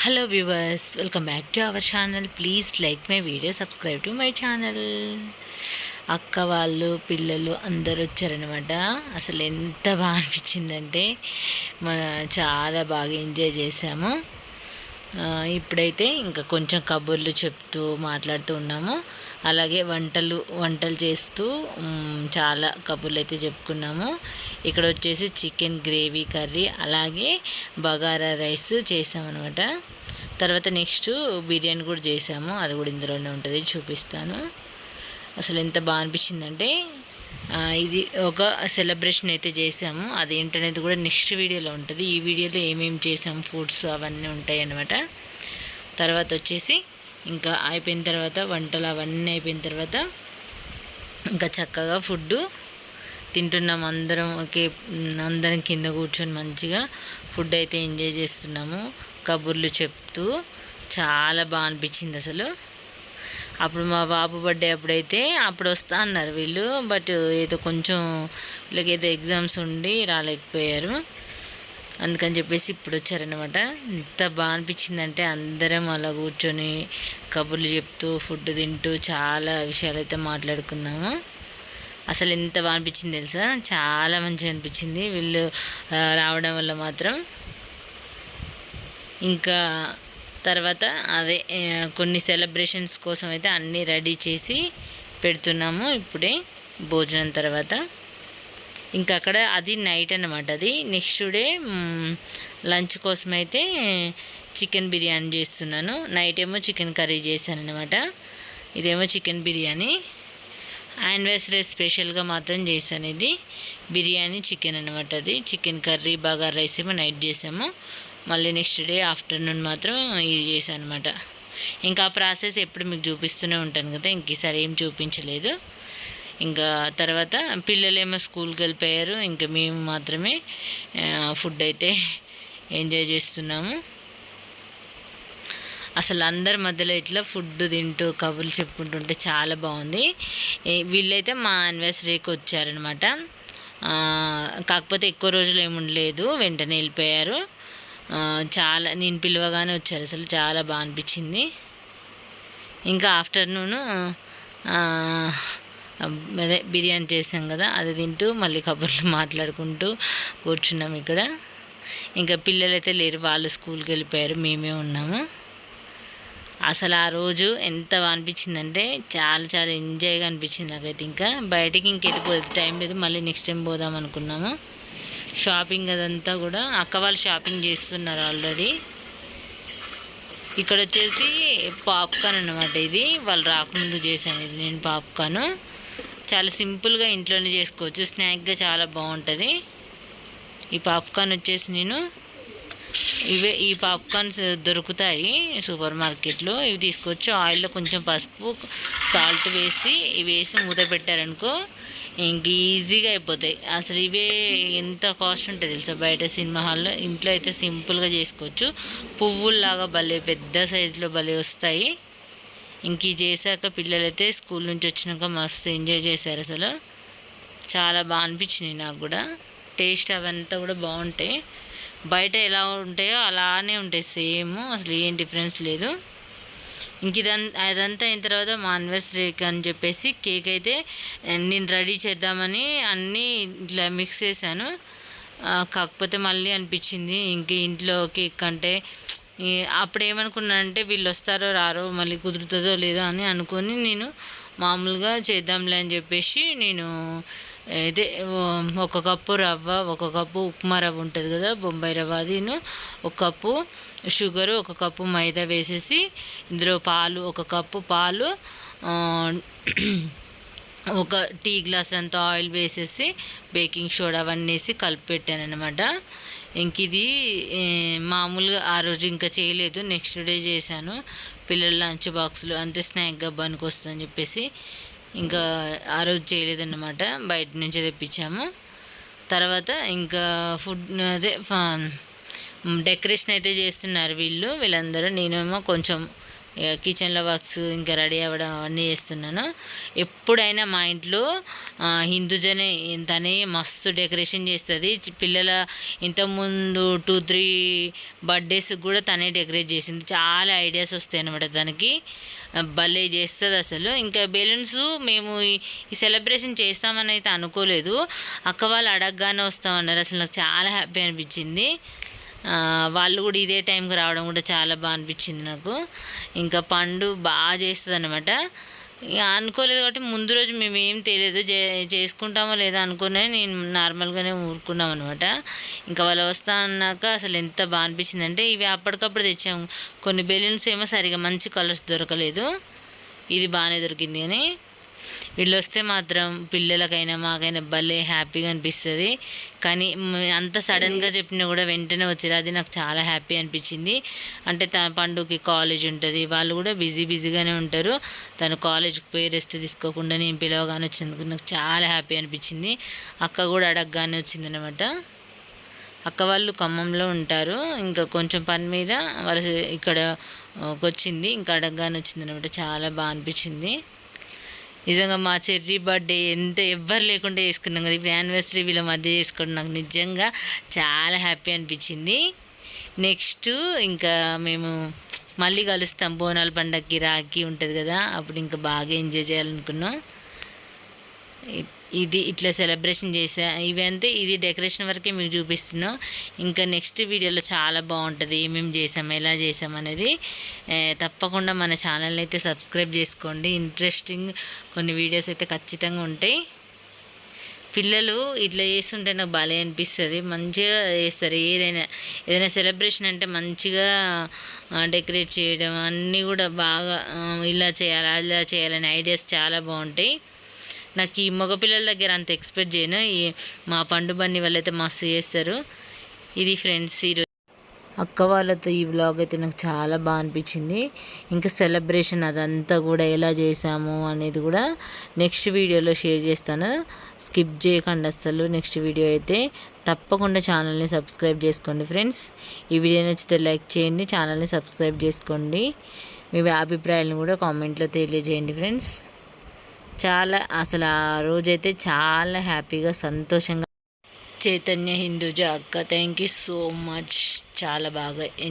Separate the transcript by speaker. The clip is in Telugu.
Speaker 1: Hello viewers welcome back to our channel please like my video subscribe to my channel అక్క వాళ్ళు పిల్లలు అందరు వచ్చారనమాట అసలు ఎంత బాగా అనిపించిందంటే మన చాలా బాగా ఎంజాయ్ చేసాము ఇప్పుడైతే ఇంకా కొంచెం కబుర్లు చెప్తూ మాట్లాడుతూ ఉన్నాము. అలాగే వంటలు వంటలు చేస్తూ చాలా కబుర్లు అయితే చెప్పుకున్నాము. ఇక్కడ వచ్చేసి చికెన్ గ్రేవీ కర్రీ అలాగే బగారా రైస్ చేసామన్నమాట. తర్వాత నెక్స్ట్ బిర్యానీ కూడా చేసాము. అది కూడా ఇందులోనే ఉంటుంది చూపిస్తాను. అసలు ఎంత బాగా అనిపించిందంటే ఇది ఒక సెలబ్రేషన్ అయితే చేసాము అది ఏంటనేది కూడా నెక్స్ట్ వీడియోలో ఉంటుంది. ఈ వీడియోలో ఏమేమి చేసాము ఫుడ్స్ అవన్నీ ఉంటాయి అన్నమాట. తర్వాత వచ్చేసి ఇంకా అయిపోయిన తర్వాత వంటలు అవన్నీ అయిపోయిన తర్వాత ఇంకా చక్కగా ఫుడ్ తింటున్నాం అందరం ఒకే అందరం కింద కూర్చొని మంచిగా ఫుడ్ అయితే ఎంజాయ్ చేస్తున్నాము. కబుర్లు చెప్తూ చాలా బాగా అనిపించింది అసలు. అప్పుడు మా బాబు బర్త్డే అప్పుడైతే అప్పుడు వస్తా అన్నారు వీళ్ళు బట్ ఏదో కొంచెం వీళ్ళకి ఏదో ఎగ్జామ్స్ ఉండి రాలేకపోయారు. అందుకని చెప్పేసి ఇప్పుడు వచ్చారనమాట ఎంత బాగా అనిపించిందంటే అందరం అలా కూర్చొని కబుర్లు చెప్తూ ఫుడ్ తింటూ చాలా విషయాలు అయితే మాట్లాడుకున్నాము. అసలు ఎంత బాగా అనిపించింది తెలుసా? చాలా మంచిగా అనిపించింది. వీళ్ళు రావడం వల్ల మాత్రం. ఇంకా తర్వాత అదే కొన్ని సెలబ్రేషన్స్ కోసం అయితే అన్నీ రెడీ చేసి పెడుతున్నాము ఇప్పుడే భోజనం తర్వాత. ఇంకా అక్కడ అది నైట్ అన్నమాట అది. నెక్స్ట్ డే లంచ్ కోసం అయితే చికెన్ బిర్యానీ చేస్తున్నాను. నైట్ ఏమో చికెన్ కర్రీ చేశాను అనమాట ఇదేమో చికెన్ బిర్యానీ. యానివర్సరీ స్పెషల్గా మాత్రం చేశాను ఇది. బిర్యానీ చికెన్ అనమాట అది. చికెన్ కర్రీ బగార్ రైస్ ఏమో నైట్ చేసాము మళ్ళీ నెక్స్ట్ డే ఆఫ్టర్నూన్ మాత్రం ఇది చేశాను అనమాట ఇంకా ఆ ప్రాసెస్ ఎప్పుడు మీకు చూపిస్తూనే ఉంటాను కదా ఇంక ఈసారి ఏం చూపించలేదు. ఇంకా తర్వాత పిల్లలేమో స్కూల్కి వెళ్ళిపోయారు ఇంకా మేము మాత్రమే ఫుడ్ అయితే ఎంజాయ్ చేస్తున్నాము. అసలు అందరి మధ్యలో ఇట్లా ఫుడ్ తింటూ కబుర్లు చెప్పుకుంటుంటే చాలా బాగుంది. వీళ్ళైతే మా యానివర్సరీకి వచ్చారనమాట కాకపోతే ఎక్కువ రోజులు ఏమి ఉండలేదు వెంటనే వెళ్ళిపోయారు. చాలా నేను పిలవగానే వచ్చారు. అసలు చాలా బాగా అనిపించింది. ఇంకా ఆఫ్టర్నూన్ అదే బిర్యానీ చేసాం కదా అది తింటూ మళ్ళీ కబుర్లు మాట్లాడుకుంటూ కూర్చున్నాం ఇక్కడ. ఇంకా పిల్లలైతే లేరు వాళ్ళు స్కూల్కి వెళ్ళిపోయారు మేమే ఉన్నాము. అసలు ఆ రోజు ఎంత అనిపించిందంటే చాలా చాలా ఎంజాయ్గా అనిపించింది నాకైతే. ఇంకా బయటికి ఇంకెటు టైం లేదు మళ్ళీ నెక్స్ట్ టైం పోదాం అనుకున్నాము. షాపింగ్ అదంతా కూడా అక్క వాళ్ళు షాపింగ్ చేస్తున్నారు ఆల్రెడీ. ఇక్కడ వచ్చేసి పాప్కార్న్ అన్నమాట ఇది. వాళ్ళు రాకముందు చేశాను ఇది నేను పాప్కార్న్. చాలా సింపుల్గా ఇంట్లోనే చేసుకోవచ్చు. స్నాక్గా చాలా బాగుంటుంది. ఈ పాప్కార్న్ వచ్చేసి నేను ఇవే ఈ పాప్కార్న్స్ దొరుకుతాయి సూపర్ మార్కెట్లో. ఇవి తీసుకొచ్చి ఆయిల్లో కొంచెం పసుపు సాల్ట్ వేసి ఇవి వేసి మూత పెట్టారనుకో ఇంక ఈజీగా అయిపోతాయి. అసలు ఇవే ఎంత కాస్ట్ ఉంటుంది తెలుసా? బయట సినిమా హాల్లో ఇంట్లో అయితే సింపుల్గా చేసుకోవచ్చు. పువ్వుల్లాగా భలే పెద్ద సైజులో భలే వస్తాయి. ఇంక ఇది చేశాక పిల్లలైతే స్కూల్ నుంచి వచ్చినాక మస్తు ఎంజాయ్ చేశారు అసలు. చాలా బాగా అనిపించినాయి నాకు కూడా. టేస్ట్ అవంతా కూడా బాగుంటాయి. బయట ఎలా ఉంటాయో అలానే ఉంటాయి. సేమ్ అసలు ఏం డిఫరెన్స్ లేదు. ఇంక ఇదంతా అదంతా అయిన తర్వాత మా అనివర్సరీకి అని చెప్పేసి కేక్ అయితే నేను రెడీ చేద్దామని అన్నీ ఇట్లా మిక్స్ చేశాను. కాకపోతే మళ్ళీ అనిపించింది ఇంక ఇంట్లో కేక్ అంటే అప్పుడు ఏమనుకున్నానంటే వీళ్ళు వస్తారో రారో మళ్ళీ కుదురుతుందో లేదో అని అనుకొని నేను మామూలుగా చేద్దాంలే అని చెప్పేసి నేను అయితే ఒక కప్పు రవ్వ ఒక కప్పు ఉప్మా రవ్వ ఉంటుంది కదా బొంబాయి రవ్వ అదిను. ఒక కప్పు షుగరు ఒక కప్పు మైదా వేసేసి ఇందులో పాలు ఒక కప్పు పాలు ఒక టీ గ్లాస్ అంత ఆయిల్ వేసేసి బేకింగ్ సోడా అవన్నీ వేసి కలిపి పెట్టాను అనమాట ఇంక ఇది మామూలుగా ఆ రోజు ఇంకా చేయలేదు నెక్స్ట్ డే చేశాను. పిల్లల లంచ్ బాక్స్లు అంటే స్నాక్ గబ్బానికి వస్తుందని చెప్పేసి ఇంకా ఆ రోజు చేయలేదన్నమాట. బయట నుంచి తెప్పించాము. తర్వాత ఇంకా ఫుడ్ అదే డెకరేషన్ అయితే చేస్తున్నారు వీళ్ళు వీళ్ళందరూ. నేనేమో కొంచెం కిచెన్లో వర్క్స్ ఇంకా రెడీ అవ్వడం అవన్నీ చేస్తున్నాను. ఎప్పుడైనా మా ఇంట్లో హిందూజనే తనే మస్తు డెకరేషన్ చేస్తుంది. పిల్లల ఇంతకుముందు టూ త్రీ బర్త్డేస్కి కూడా తనే డెకరేట్ చేసింది. చాలా ఐడియాస్ వస్తాయి అనమాట తనకి. భలే చేస్తుంది అసలు. ఇంకా బెలూన్స్ మేము ఈ- సెలబ్రేషన్ చేస్తామని అయితే అనుకోలేదు. అక్క వాళ్ళు అడగగానే వస్తామన్నారు. అసలు నాకు చాలా హ్యాపీ అనిపించింది. వాళ్ళు కూడా ఇదే టైంకి రావడం కూడా చాలా బాగా అనిపించింది నాకు. ఇంకా పండు బాగా చేస్తుంది అనమాట ఇక అనుకోలేదు కాబట్టి ముందు రోజు మేము ఏం తెలియదు. చే చేసుకుంటామో లేదో అనుకునే నేను నార్మల్గానే ఊరుకున్నాం అనమాట ఇంకా వాళ్ళు వస్తా అన్నాక అసలు ఎంత బాగా అనిపించింది అంటే ఇవి అప్పటికప్పుడు తెచ్చాము. కొన్ని బెలూన్స్ ఏమో సరిగా మంచి కలర్స్ దొరకలేదు. ఇది బాగానే దొరికింది కానీ వీళ్ళు వస్తే మాత్రం పిల్లలకైనా మాకైనా భలే హ్యాపీగా అనిపిస్తుంది. కానీ అంత సడన్గా చెప్పినా కూడా వెంటనే వచ్చారు అది నాకు చాలా హ్యాపీ అనిపించింది. అంటే తన పండుగకి కాలేజ్ ఉంటుంది. వాళ్ళు కూడా బిజీ బిజీగానే ఉంటారు. తను కాలేజ్కి పోయి రెస్ట్ తీసుకోకుండా నేను పిలవగానే వచ్చినందుకు నాకు చాలా హ్యాపీ అనిపించింది. అక్క కూడా అడగగానే వచ్చిందనమాట అక్క వాళ్ళు ఖమ్మంలో ఉంటారు. ఇంకా కొంచెం పని మీద వాళ్ళ ఇక్కడ వచ్చింది ఇంకా అడగగానే వచ్చింది అనమాట చాలా బాగా అనిపించింది. నిజంగా మా చెర్రీ బర్త్డే ఎంత ఎవ్వరు లేకుండా చేసుకున్నాం కదా. ఇప్పుడు యానివర్సరీ వీళ్ళ మధ్య చేసుకోవడం నాకు నిజంగా చాలా హ్యాపీ అనిపించింది. నెక్స్ట్ ఇంకా మేము మళ్ళీ కలుస్తాం. బోనాల పండగకి రాఖీ ఉంటుంది కదా. అప్పుడు ఇంకా బాగా ఎంజాయ్ చేయాలనుకున్నాం. ఇది ఇట్లా సెలబ్రేషన్ చేసా. ఇవి ఇది డెకరేషన్ వరకే మీకు చూపిస్తున్నాం. ఇంకా నెక్స్ట్ వీడియోలో చాలా బాగుంటుంది. ఏమేమి చేసాం ఎలా చేసాం అనేది తప్పకుండా మన ఛానల్ అయితే సబ్స్క్రైబ్ చేసుకోండి. ఇంట్రెస్టింగ్ కొన్ని వీడియోస్ అయితే ఖచ్చితంగా ఉంటాయి. పిల్లలు ఇట్లా చేస్తుంటే నాకు భలే అనిపిస్తుంది. మంచిగా చేస్తారు. ఏదైనా ఏదైనా సెలబ్రేషన్ అంటే మంచిగా డెకరేట్ చేయడం అన్నీ కూడా బాగా ఇలా చేయాలి అలా చేయాలని ఐడియాస్ చాలా బాగుంటాయి. నాకు ఈ మగపిల్లల దగ్గర అంత ఎక్స్పెక్ట్ చేయను. ఈ మా పండు బన్ని వాళ్ళైతే మస్తు చేస్తారు. ఇది ఫ్రెండ్స్ ఈరోజు. అక్క వాళ్ళతో ఈ వ్లాగ్ అయితే నాకు చాలా బాగా అనిపించింది. ఇంకా సెలబ్రేషన్ అదంతా కూడా ఎలా చేసాము అనేది కూడా నెక్స్ట్ వీడియోలో షేర్ చేస్తాను. స్కిప్ చేయకండి అస్సలు నెక్స్ట్ వీడియో అయితే. తప్పకుండా ఛానల్ని సబ్స్క్రైబ్ చేసుకోండి ఫ్రెండ్స్ ఈ వీడియో నచ్చితే లైక్ చేయండి ఛానల్ని సబ్స్క్రైబ్ చేసుకోండి. మీ అభిప్రాయాలను కూడా కామెంట్లో తెలియజేయండి ఫ్రెండ్స్ చాలా అసలు ఆ రోజైతే చాలా హ్యాపీగా సంతోషంగా. చైతన్య హిందూజా అక్క థ్యాంక్ యూ సో మచ్ చాలా బాగా ఎంజాయ్